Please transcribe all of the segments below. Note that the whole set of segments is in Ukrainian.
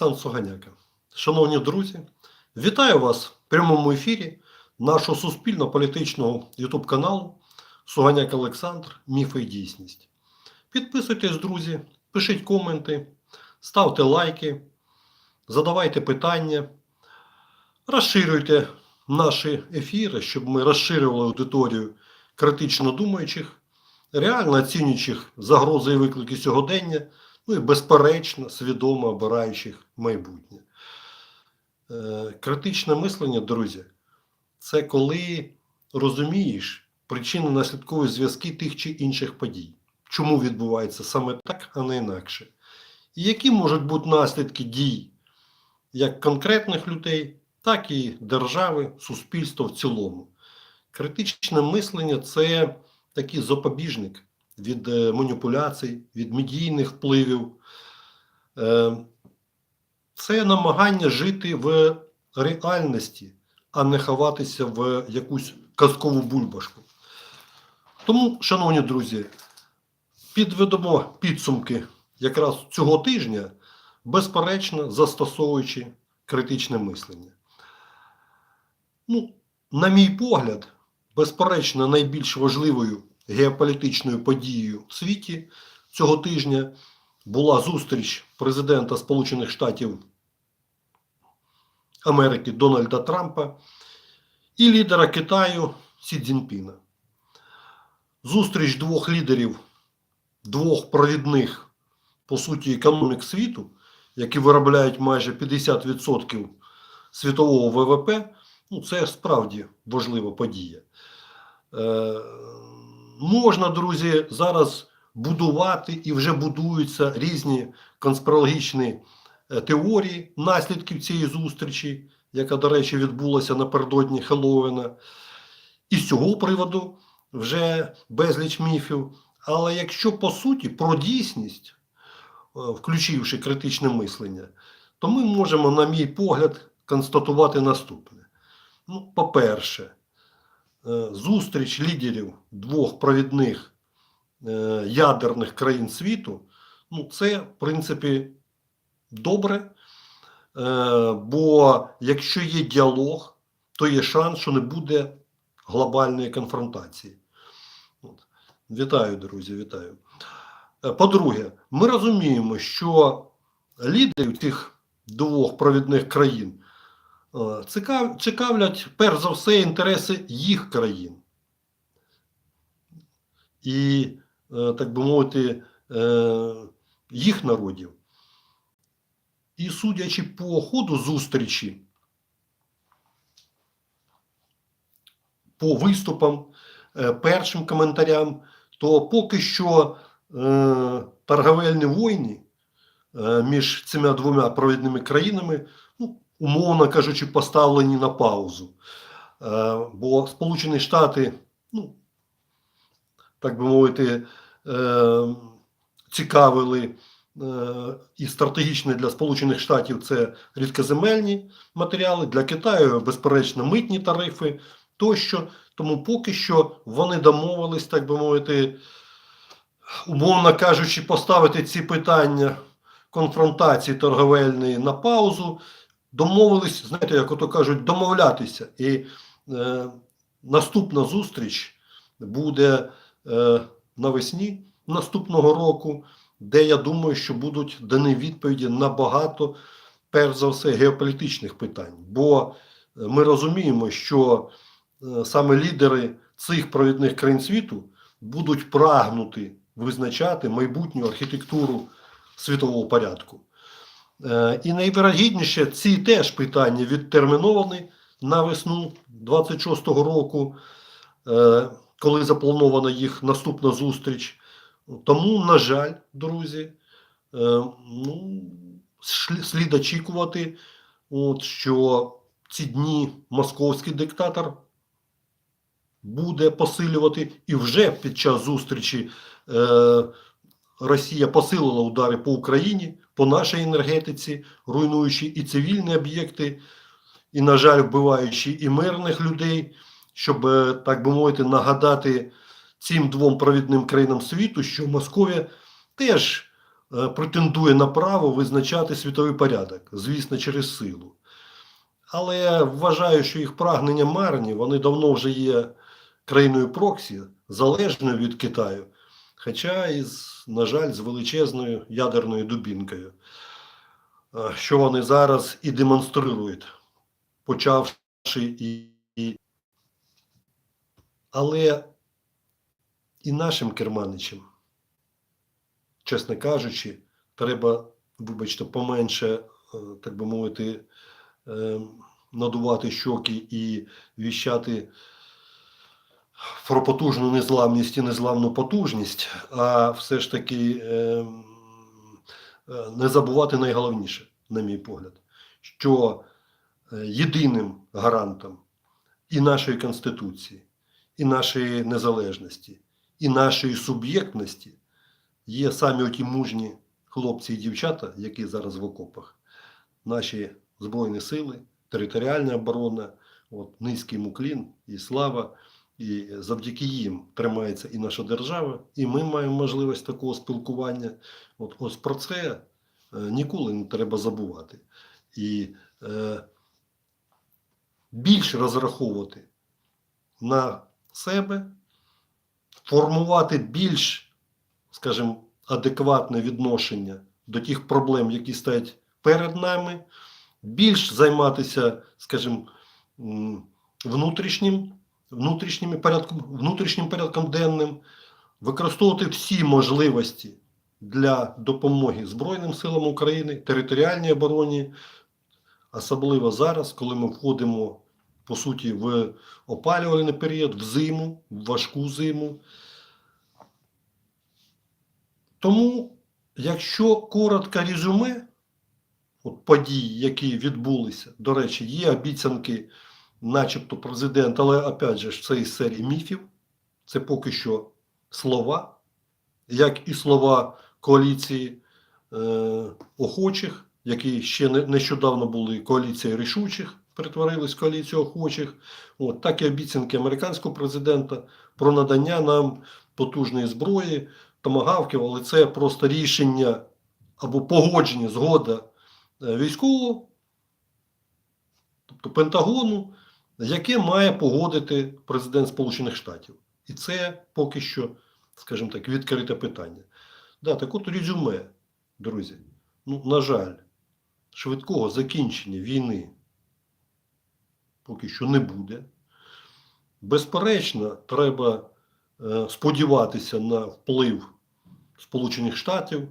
Олександр Суганяка. Шановні друзі, вітаю вас в прямому ефірі нашого суспільно-політичного YouTube каналу Суганяк Олександр. Міфи і дійсність. Підписуйтесь, друзі, пишіть коменти, ставте лайки, задавайте питання, розширюйте наші ефіри, щоб ми розширювали аудиторію критично думаючих, реально оцінюючих загрози і виклики сьогодення. Ну і безперечно, свідомо обираючих майбутнє. Е, критичне мислення, друзі, це коли розумієш причини наслідкові зв'язки тих чи інших подій. Чому відбувається саме так, а не інакше? І які можуть бути наслідки дій як конкретних людей, так і держави, суспільства в цілому. Критичне мислення це такий запобіжник від е, маніпуляцій, від медійних впливів. Е, Це намагання жити в реальності, а не ховатися в якусь казкову бульбашку. Тому, шановні друзі, підведемо підсумки якраз цього тижня, безперечно, застосовуючи критичне мислення. Ну, на мій погляд, безперечно, найбільш важливою геополітичною подією в світі цього тижня була зустріч президента Сполучених Штатів Америки Дональда Трампа і лідера Китаю Сі Цзіньпіна. Зустріч двох лідерів, двох провідних, по суті, економік світу, які виробляють майже 50% світового ВВП, ну це справді важлива подія. Можна, друзі, зараз будувати і вже будуються різні конспірологічні е, теорії наслідків цієї зустрічі, яка, до речі, відбулася напередодні Хеллоуіна. І з цього приводу вже безліч міфів. Але якщо по суті про дійсність, е, включивши критичне мислення, то ми можемо, на мій погляд, констатувати наступне. Ну, по-перше, зустріч лідерів двох провідних е, ядерних країн світу, ну, це, в принципі, добре. Е, Бо якщо є діалог, то є шанс, що не буде глобальної конфронтації. От. Вітаю, друзі, вітаю. Е, По-друге, ми розуміємо, що лідерів цих двох провідних країн е, цікавлять перш за все інтереси їх країн. І, е, так би мовити, е, їх народів. І судячи по ходу зустрічі, по виступам, е, першим коментарям, то поки що е, торговельні війни е, між цими двома провідними країнами, умовно кажучи, поставлені на паузу. Е, бо Сполучені Штати, ну, так би мовити, е, цікавили е, і стратегічне для Сполучених Штатів це рідкоземельні матеріали, для Китаю, безперечно, митні тарифи тощо. Тому поки що вони домовились, так би мовити, умовно кажучи, поставити ці питання конфронтації торговельної на паузу. Домовились, знаєте, як ото кажуть, домовлятися. І е, наступна зустріч буде е, навесні наступного року, де я думаю, що будуть дані відповіді на багато, перш за все, геополітичних питань. Бо е, ми розуміємо, що е, саме лідери цих провідних країн світу будуть прагнути визначати майбутню архітектуру світового порядку. Е, І найвірогідніше, ці теж питання відтерміновані на весну 26-го року, е, коли запланована їх наступна зустріч. Тому, на жаль, друзі, е, ну, слід очікувати, от, що ці дні московський диктатор буде посилювати, і вже під час зустрічі Росія посилила удари по Україні, по нашій енергетиці, руйнуючи і цивільні об'єкти, і, на жаль, вбиваючи і мирних людей, щоб, е, так би мовити, нагадати цим двом провідним країнам світу, що Московія теж е, претендує на право визначати світовий порядок, звісно, через силу. Але вважаю, що їх прагнення марні, вони давно вже є країною проксі, залежною від Китаю, хоча із, на жаль, з величезною ядерною дубінкою, е, що вони зараз і демонструють, почавши і. Але і нашим керманичам, чесно кажучи, треба, вибачте, поменше, е, так би мовити, е, надувати щоки і віщати про потужну незламність і незламну потужність, а все ж таки е, е, не забувати найголовніше, на мій погляд, що е, єдиним гарантом і нашої Конституції, і нашої незалежності, і нашої суб'єктності є самі оті мужні хлопці і дівчата, які зараз в окопах, наші Збройні сили, територіальна оборона, от, низький муклін і слава. І завдяки їм тримається і наша держава, і ми маємо можливість такого спілкування. От ось про це е, ніколи не треба забувати. І е, більше розраховувати на себе, формувати більш, скажімо, адекватне відношення до тих проблем, які стоять перед нами, більш займатися, скажімо, внутрішнім внутрішнім порядком, внутрішнім порядком денним, використовувати всі можливості для допомоги Збройним силам України, територіальній обороні, особливо зараз, коли ми входимо, по суті, в опалювальний період, в зиму, в важку зиму. Тому, якщо коротко резюме, от подій, які відбулися, до речі, є обіцянки начебто президент, але опять же це із серії міфів, це поки що слова, як і слова коаліції е, охочих, які ще не, нещодавно були коаліцією рішучих, перетворились в коаліцію охочих, от, так і обіцянки американського президента про надання нам потужної зброї, томагавків, але це просто рішення або погодження, згода е, військового, тобто Пентагону, яке має погодити президент Сполучених Штатів. І це поки що, скажімо так, відкрите питання. Да, так от резюме, друзі. Ну, на жаль, швидкого закінчення війни поки що не буде. Безперечно, треба е, сподіватися на вплив Сполучених Штатів,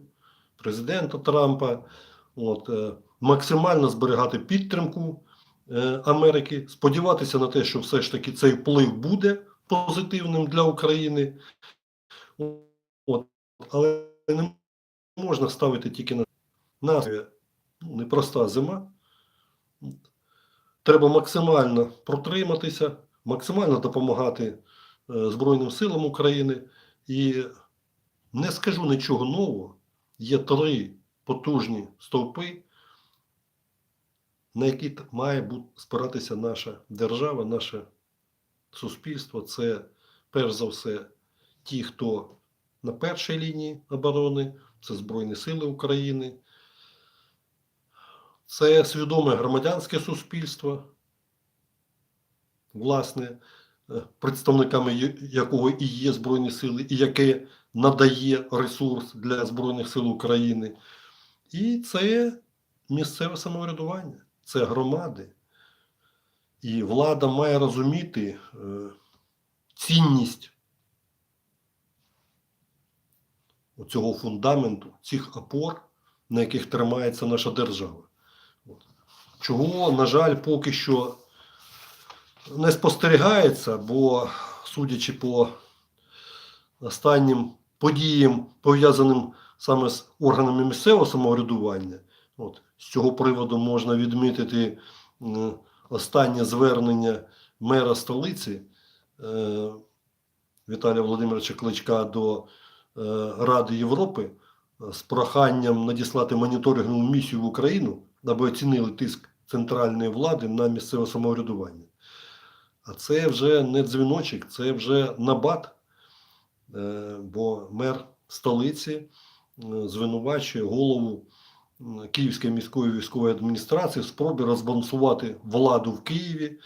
президента Трампа, от, е, максимально зберігати підтримку Америки, сподіватися на те, що все ж таки цей вплив буде позитивним для України. От. Але не можна ставити тільки на назві ну, непроста зима. Треба максимально протриматися, максимально допомагати е, Збройним силам України. І не скажу нічого нового. Є три потужні стовпи на які має спиратися наша держава, наше суспільство. Це перш за все ті, хто на першій лінії оборони, це Збройні Сили України, це свідоме громадянське суспільство, власне, е, представниками якого і є Збройні Сили, і яке надає ресурс для Збройних сил України. І це місцеве самоврядування це громади. І влада має розуміти е, цінність цього фундаменту, цих опор, на яких тримається наша держава. Чого, на жаль, поки що не спостерігається, бо, судячи по останнім подіям, пов'язаним саме з органами місцевого самоврядування, от, з цього приводу можна відмітити останнє звернення мера столиці е, Віталія Володимировича Кличка до е, Ради Європи е, з проханням надіслати моніторингову місію в Україну, аби оцінили тиск центральної влади на місцеве самоврядування. А це вже не дзвіночок, це вже набат, бо мер столиці е, звинувачує голову Київської міської військової адміністрації в спробі розбалансувати владу в Києві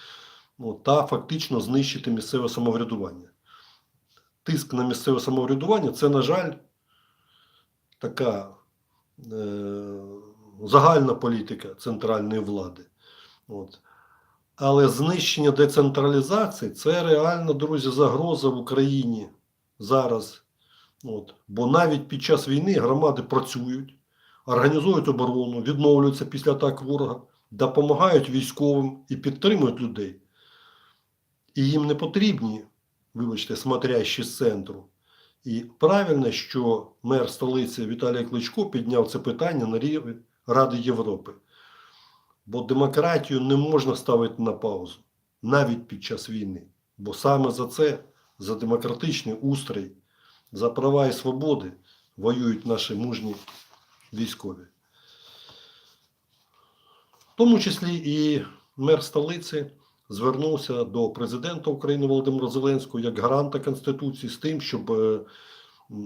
ну, та фактично знищити місцеве самоврядування. Тиск на місцеве самоврядування це, на жаль, така е, загальна політика центральної влади. От. Але знищення децентралізації це реально, друзі, загроза в Україні зараз. От. Бо навіть під час війни громади працюють, організують оборону, відновлюються після атак ворога, допомагають військовим і підтримують людей. І їм не потрібні, вибачте, смотрящі з центру. І правильно, що мер столиці Віталій Кличко підняв це питання на рівень Ради Європи. Бо демократію не можна ставити на паузу навіть під час війни. Бо саме за це, за демократичний устрій, за права і свободи воюють наші мужні військові. В тому числі і мер столиці звернувся до президента України Володимира Зеленського як гаранта Конституції з тим, щоб е,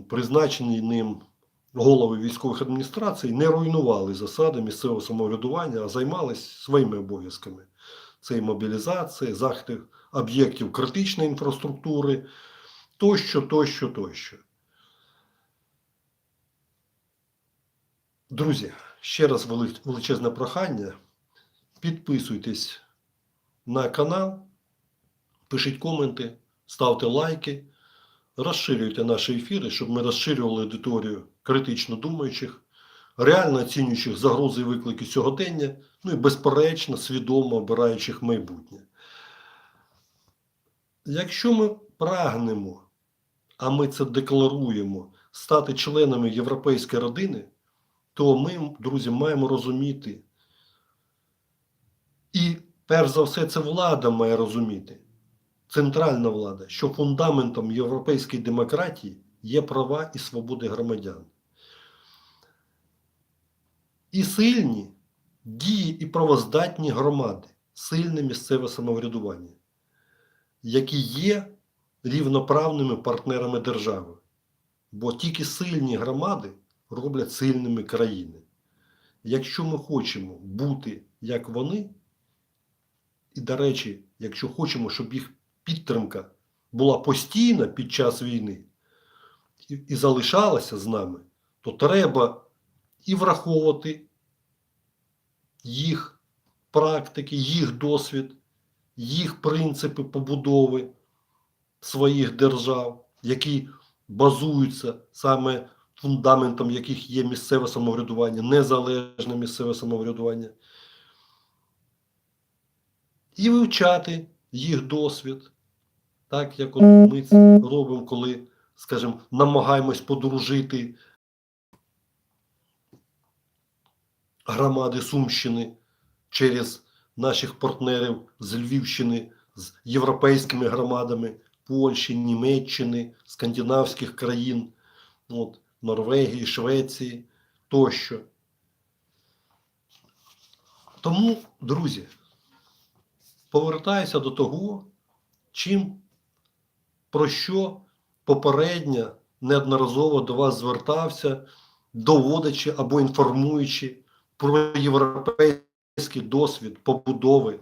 призначені ним голови військових адміністрацій не руйнували засади місцевого самоврядування, а займалися своїми обов'язками. Це і мобілізація, захист об'єктів критичної інфраструктури, тощо, тощо, тощо. Друзі, ще раз величезне прохання. Підписуйтесь на канал, пишіть коменти, ставте лайки, розширюйте наші ефіри, щоб ми розширювали аудиторію критично думаючих, реально оцінюючих загрози і виклики сьогодення, ну і безперечно, свідомо обираючих майбутнє. Якщо ми прагнемо, а ми це декларуємо, стати членами європейської родини, то ми, друзі, маємо розуміти, і перш за все, це влада має розуміти, центральна влада, що фундаментом європейської демократії є права і свободи громадян. І сильні дії і правоздатні громади, сильне місцеве самоврядування, які є рівноправними партнерами держави. Бо тільки сильні громади роблять сильними країни. Якщо ми хочемо бути як вони, і, до речі, якщо хочемо, щоб їх підтримка була постійна під час війни і, і залишалася з нами, то треба і враховувати їх практики, їх досвід, їх принципи побудови своїх держав, які базуються саме фундаментом яких є місцеве самоврядування, незалежне місцеве самоврядування, і вивчати їх досвід, так як от ми це робимо, коли, скажімо, намагаємось подружити громади Сумщини через наших партнерів з Львівщини, з європейськими громадами Польщі, Німеччини, скандинавських країн, от, Норвегії, Швеції тощо. Тому, друзі, повертаюся до того, чим про що попередньо неодноразово до вас звертався, доводячи або інформуючи про європейський досвід побудови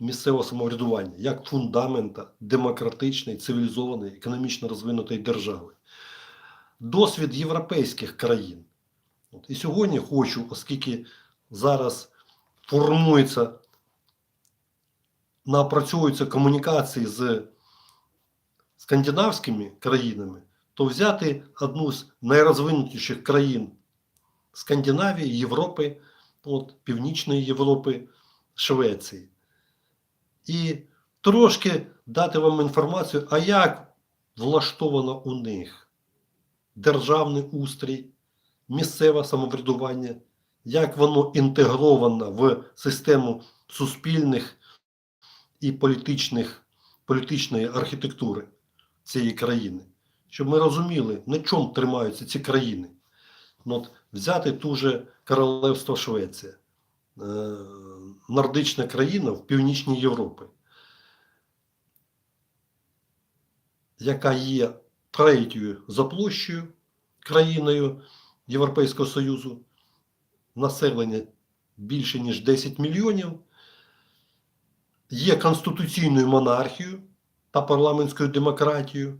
місцевого самоврядування як фундамента демократичної, цивілізованої, економічно розвинутої держави. Досвід європейських країн. От, і сьогодні хочу, оскільки зараз формується, напрацьовуються комунікації з скандинавськими країнами, то взяти одну з найрозвинутіших країн Скандинавії, Європи, от, Північної Європи, Швеції. І трошки дати вам інформацію, а як влаштовано у них державний устрій, місцеве самоврядування, як воно інтегровано в систему суспільних і політичних, політичної архітектури цієї країни, щоб ми розуміли, на чому тримаються ці країни. Ну, от взяти ту же Королевство Швеція, е, нордична країна в Північній Європі, яка є третьою за площею країною Європейського Союзу, населення більше ніж 10 мільйонів, є конституційною монархією та парламентською демократією.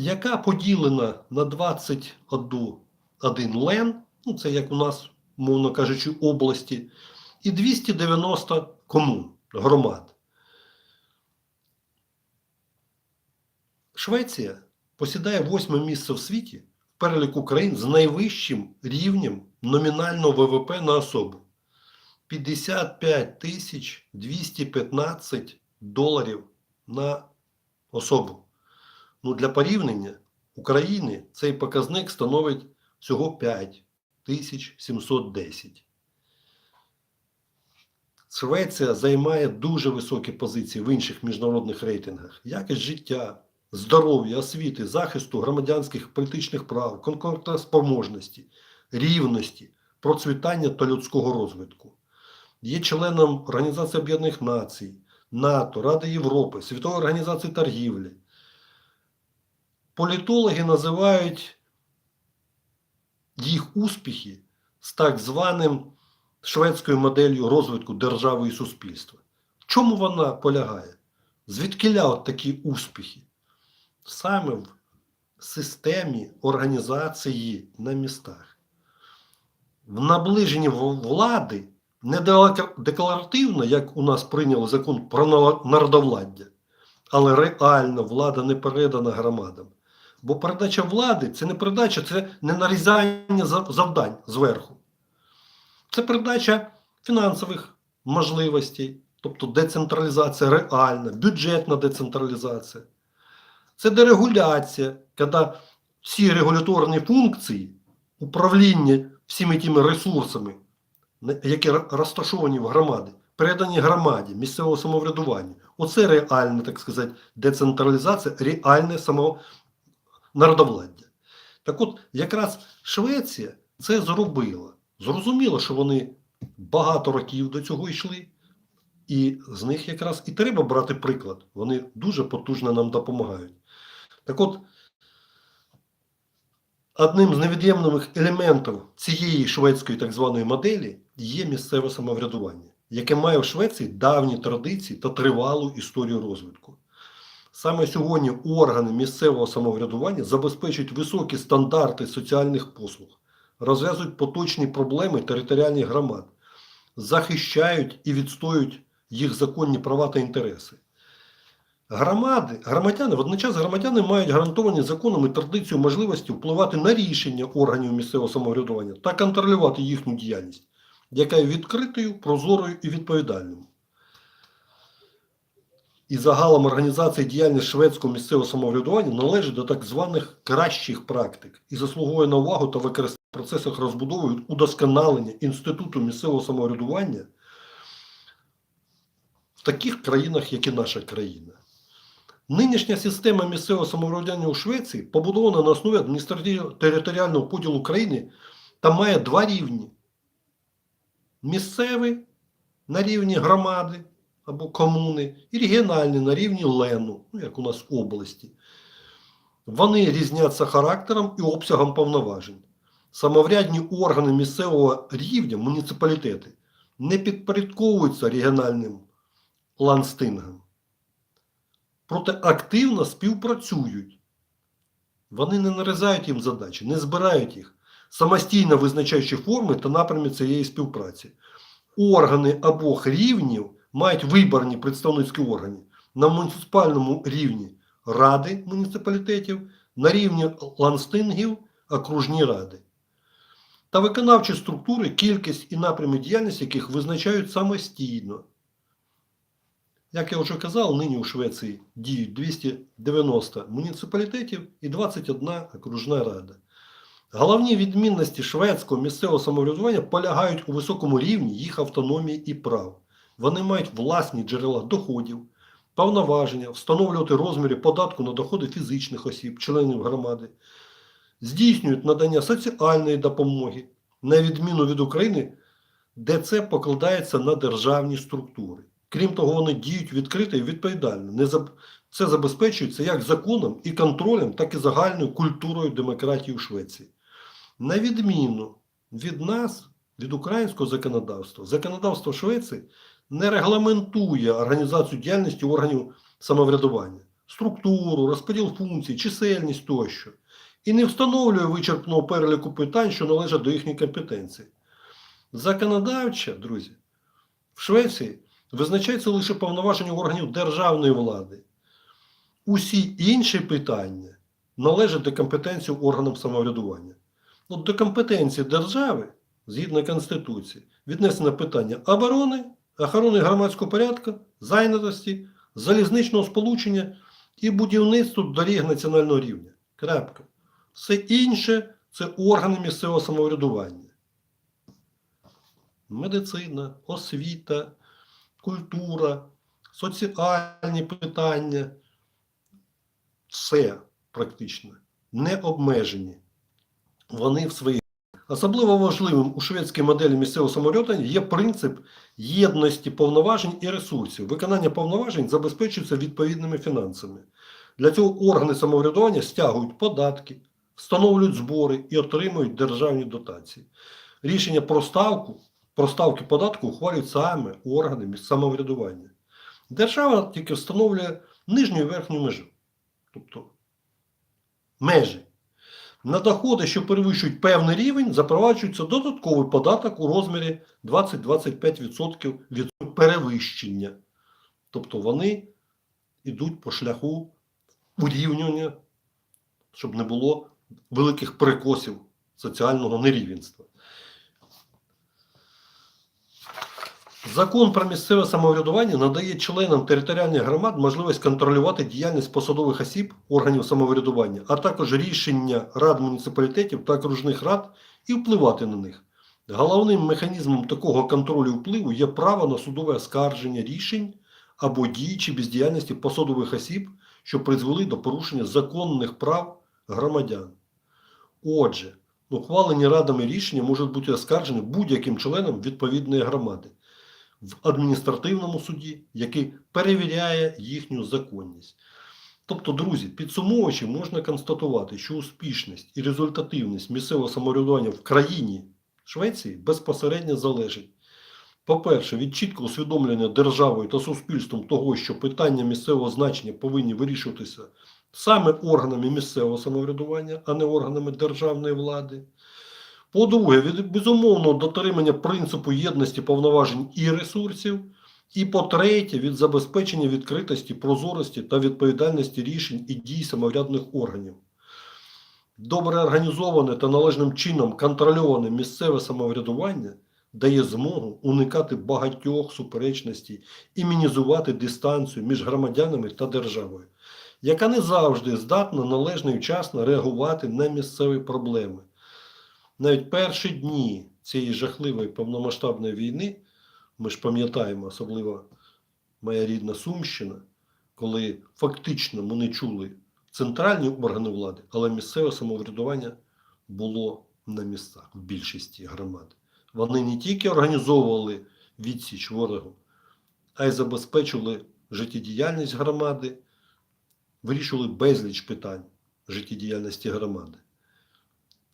яка поділена на 21 лен, ну це як у нас, мовно кажучи, області, і 290 комун, громад. Швеція посідає восьме місце в світі в переліку країн з найвищим рівнем номінального ВВП на особу. 55 тисяч 215 доларів на особу. Ну, для порівняння України цей показник становить всього 5710. Швеція займає дуже високі позиції в інших міжнародних рейтингах. Якість життя, здоров'я, освіти, захисту громадянських політичних прав, конкурентоспроможності, рівності, процвітання та людського розвитку. Є членом Організації Об'єднаних Націй, НАТО, Ради Європи, Світової організації торгівлі. Політологи називають їх успіхи з так званим шведською моделлю розвитку держави і суспільства. В чому вона полягає? Звідкиля от такі успіхи? Саме в системі організації на містах. В наближенні влади не декларативно, як у нас прийняли закон про народовладдя, але реально влада не передана громадам. Бо передача влади це не передача, це не нарізання завдань зверху. Це передача фінансових можливостей, тобто децентралізація реальна, бюджетна децентралізація. Це дерегуляція, коли всі регуляторні функції управління всіми тими ресурсами, які розташовані в громаді, передані громаді, місцевого самоврядування. Оце реальна, так сказати, децентралізація, реальне само. Так от, якраз Швеція це зробила. Зрозуміло, що вони багато років до цього йшли, і з них якраз і треба брати приклад. Вони дуже потужно нам допомагають. Так от, одним з невід'ємних елементів цієї шведської так званої моделі є місцеве самоврядування, яке має в Швеції давні традиції та тривалу історію розвитку. Саме сьогодні органи місцевого самоврядування забезпечують високі стандарти соціальних послуг, розв'язують поточні проблеми територіальних громад, захищають і відстоюють їх законні права та інтереси. Громади, громадяни, водночас громадяни мають гарантовані законом і традицією можливості впливати на рішення органів місцевого самоврядування та контролювати їхню діяльність, яка є відкритою, прозорою і відповідальною. І загалом організація діяльності шведського місцевого самоврядування належить до так званих кращих практик і заслуговує на увагу та використання в процесах розбудови удосконалення інституту місцевого самоврядування в таких країнах, як і наша країна. Нинішня система місцевого самоврядування у Швеції побудована на основі адміністративно-територіального поділу країни та має два рівні: місцевий на рівні громади або комуни, і регіональний на рівні Лену, ну як у нас області. Вони різняться характером і обсягом повноважень. Самоврядні органи місцевого рівня, муніципалітети, не підпорядковуються регіональним ланстингам. Проте активно співпрацюють. Вони не нарізають їм задачі, не збирають їх, самостійно визначаючи форми та напрямі цієї співпраці. Органи обох рівнів мають виборні представницькі органи на муніципальному рівні ради муніципалітетів, на рівні ланстингів окружні ради. Та виконавчі структури, кількість і напрями діяльності яких визначають самостійно. Як я вже казав, нині у Швеції діють 290 муніципалітетів і 21 окружна рада. Головні відмінності шведського місцевого самоврядування полягають у високому рівні їх автономії і прав. Вони мають власні джерела доходів, повноваження, встановлювати розміри податку на доходи фізичних осіб, членів громади, здійснюють надання соціальної допомоги, на відміну від України, де це покладається на державні структури. Крім того, вони діють відкрито і відповідально. Це забезпечується як законом і контролем, так і загальною культурою демократії у Швеції. На відміну від нас, від українського законодавства, законодавство Швеції не регламентує організацію діяльності органів самоврядування, структуру, розподіл функцій, чисельність тощо, і не встановлює вичерпного переліку питань, що належать до їхньої компетенції. Законодавча, друзі, в Швеції визначається лише повноваження органів державної влади. Усі інші питання належать до компетенції органів самоврядування. От до компетенції держави, згідно Конституції, віднесено питання оборони, охорони громадського порядку, зайнятості, залізничного сполучення і будівництва доріг національного рівня. Крапка. Все інше це органи місцевого самоврядування. Медицина, освіта, культура, соціальні питання. Все практично не обмежені. Вони в своїй. Особливо важливим у шведській моделі місцевого самоврядування є принцип єдності повноважень і ресурсів. Виконання повноважень забезпечується відповідними фінансами. Для цього органи самоврядування стягують податки, встановлюють збори і отримують державні дотації. Рішення про ставку, про ставки податку ухвалюють саме органи самоврядування. Держава тільки встановлює нижню і верхню межу, тобто межі. На доходи, що перевищують певний рівень, запроваджується додатковий податок у розмірі 20-25% від перевищення. Тобто вони йдуть по шляху урівнювання, щоб не було великих перекосів соціального нерівенства. Закон про місцеве самоврядування надає членам територіальних громад можливість контролювати діяльність посадових осіб органів самоврядування, а також рішення рад муніципалітетів та окружних рад і впливати на них. Головним механізмом такого контролю впливу є право на судове оскарження рішень або дій чи бездіяльності посадових осіб, що призвели до порушення законних прав громадян. Отже, ухвалені радами рішення можуть бути оскаржені будь-яким членом відповідної громади в адміністративному суді, який перевіряє їхню законність. Тобто, друзі, підсумовуючи, можна констатувати, що успішність і результативність місцевого самоврядування в країні Швеції безпосередньо залежить, по-перше, від чіткого усвідомлення державою та суспільством того, що питання місцевого значення повинні вирішуватися саме органами місцевого самоврядування, а не органами державної влади. По-друге, від безумовного дотримання принципу єдності повноважень і ресурсів. І по-третє, від забезпечення відкритості, прозорості та відповідальності рішень і дій самоврядних органів. Добре організоване та належним чином контрольоване місцеве самоврядування дає змогу уникати багатьох суперечностей і мінізувати дистанцію між громадянами та державою, яка не завжди здатна належно і вчасно реагувати на місцеві проблеми. Навіть перші дні цієї жахливої повномасштабної війни, ми ж пам'ятаємо, особливо моя рідна Сумщина, коли фактично ми не чули центральні органи влади, але місцеве самоврядування було на місцях в більшості громад. Вони не тільки організовували відсіч ворогу, а й забезпечували життєдіяльність громади, вирішували безліч питань життєдіяльності громади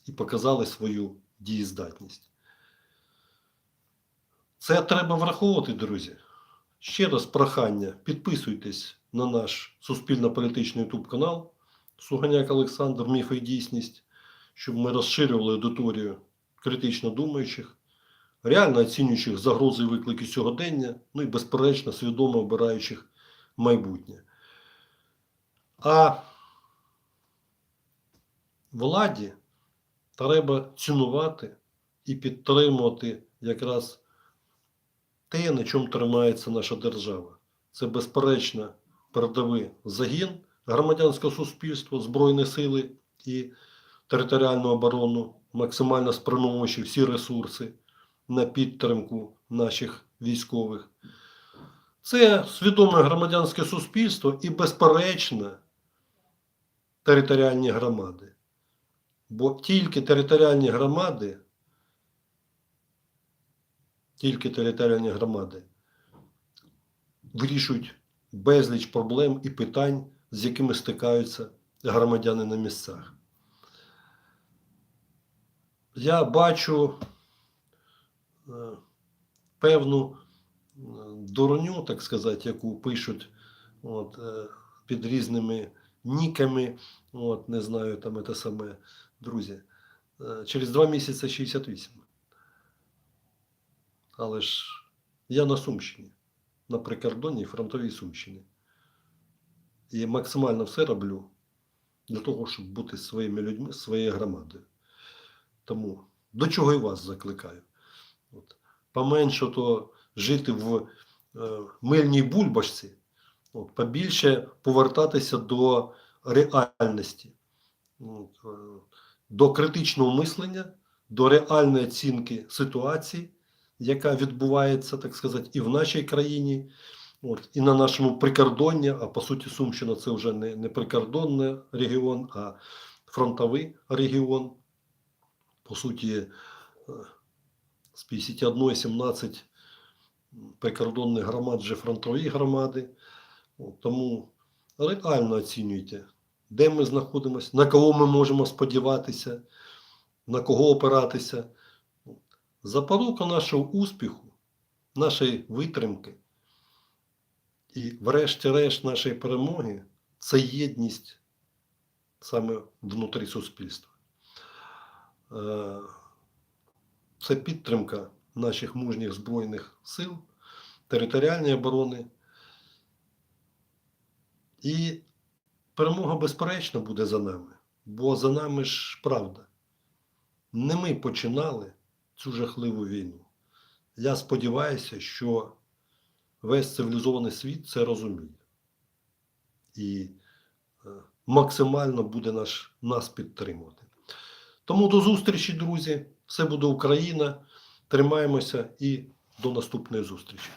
і показали свою дієздатність. Це треба враховувати, друзі. Ще раз прохання, підписуйтесь на наш суспільно-політичний YouTube канал Суганяк Олександр, Міф і дійсність, щоб ми розширювали аудиторію критично думаючих, реально оцінюючих загрози і виклики сьогодення, ну і безперечно свідомо обираючих майбутнє. А владі треба цінувати і підтримувати якраз те, на чому тримається наша держава. Це безперечно передовий загін громадянського суспільства, Збройні сили і територіальну оборону, максимально спрямовуючи всі ресурси на підтримку наших військових. Це свідоме громадянське суспільство і, безперечно, територіальні громади. Бо тільки територіальні громади, тільки територіальні громади вирішують безліч проблем і питань, з якими стикаються громадяни на місцях. Я бачу е, певну е, дурню, так сказати, яку пишуть от, е, під різними ніками, от, не знаю, там це саме, друзі. Е, Через два місяці 68. Але ж я на Сумщині, на прикордонній фронтовій Сумщині. І максимально все роблю для того, щоб бути своїми людьми, своєю громадою. Тому до чого і вас закликаю. От. Поменше то жити в е, мильній бульбашці, от, побільше повертатися до реальності, от, е, до критичного мислення, до реальної оцінки ситуації, яка відбувається, так сказати, і в нашій країні, от, і на нашому прикордонні, а по суті, Сумщина це вже не, не прикордонний регіон, а фронтовий регіон. По суті, е, з 51 17 прикордонних громад вже фронтові громади. Тому реально оцінюйте, де ми знаходимося, на кого ми можемо сподіватися, на кого опиратися. Запорука нашого успіху, нашої витримки і, врешті-решт, нашої перемоги це єдність саме внутрі суспільства. Е, Це підтримка наших мужніх Збройних сил, територіальної оборони. І перемога, безперечно, буде за нами, бо за нами ж правда. Не ми починали цю жахливу війну. Я сподіваюся, що весь цивілізований світ це розуміє. І е, максимально буде наш, нас підтримувати. Тому до зустрічі, друзі. Все буде Україна. Тримаємося і до наступної зустрічі.